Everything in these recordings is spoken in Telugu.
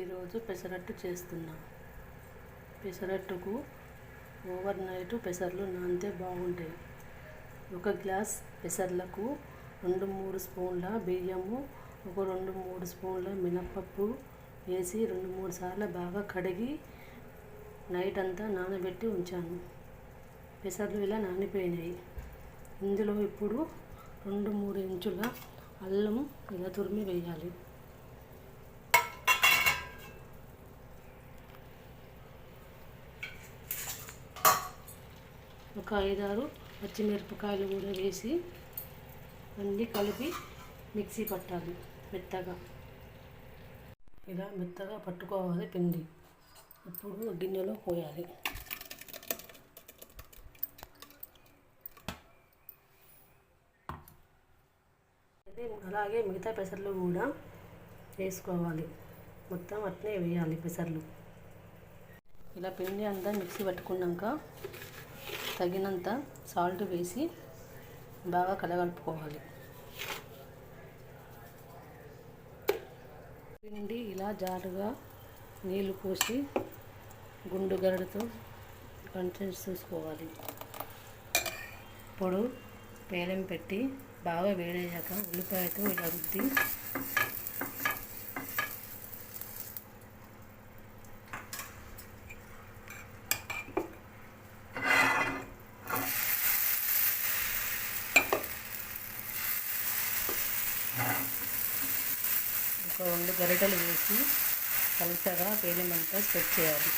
ఈరోజు పెసరట్టు చేస్తున్నాం. పెసరట్టుకు ఓవర్ నైట్ పెసర్లు నానితే బాగుంటాయి. ఒక గ్లాస్ పెసర్లకు రెండు మూడు స్పూన్ల బియ్యము ఒక రెండు మూడు స్పూన్ల మినపప్పు వేసి రెండు మూడు సార్లు బాగా కడిగి నైట్ అంతా నానబెట్టి ఉంచాను. పెసర్లు ఇలా నానిపోయినాయి. ఇందులో ఇప్పుడు రెండు మూడు ఇంచుల అల్లం ఇలా తురిమి వేయాలి. ఒక ఐదారు పచ్చిమిరపకాయలు కూడా వేసి అన్నీ కలిపి మిక్సీ పట్టాలి మెత్తగా. ఇలా మెత్తగా పట్టుకోవాలి పిండి. ఇప్పుడు గిన్నెలో పోయాలి. అలాగే మిగతా పెసర్లు కూడా వేసుకోవాలి. మొత్తం అట్నే వేయాలి పెసర్లు. ఇలా పిండి అంతా మిక్సీ పట్టుకున్నాక తగినంత సాల్ట్ వేసి బాగా కలగలుపుకోవాలి. పిండి ఇలా జారుగా నీళ్ళు పోసి గుండు గరడతో కంటెన్స్ చూసుకోవాలి. ఇప్పుడు పేలం పెట్టి బాగా వేడయ్యాక ఉల్లిపాయతో ఇలా రుద్ది ఒక రెండు గరిటెలు వేసి పలుచగా పేలిమంతా స్ప్రెడ్ చేయాలి.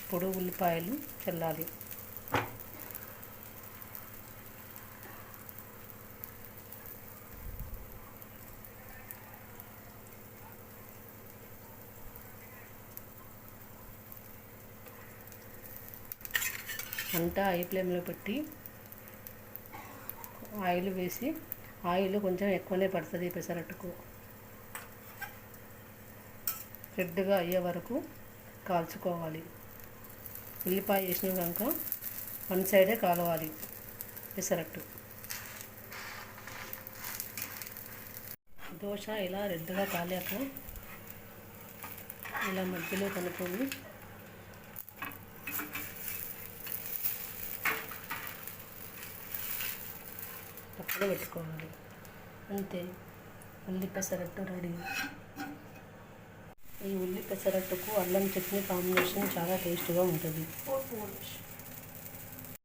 ఇప్పుడు ఉల్లిపాయలు చల్లాలి. అంతా హై ఫ్లేమ్లో పెట్టి ఆయిల్ వేసి ఆయిల్ కొంచెం ఎక్కువనే పడుతుంది పెసరట్టుకు. రెడ్గా అయ్యే వరకు కాల్చుకోవాలి. ఉల్లిపాయ వేసిన కనుక వన్ సైడే కాలవాలి పెసరట్టు. దోశ ఇలా రెడ్గా కాలాక ఇలా మధ్యలో కనుక్కొని పక్కన పెట్టుకోవాలి. అంతే. ఉల్లి పెసరట్టు రెడీ. ఈ ఉల్లి పెసరట్టుకు అల్లం చట్నీ కాంబినేషన్ చాలా టేస్ట్గా ఉంటుంది.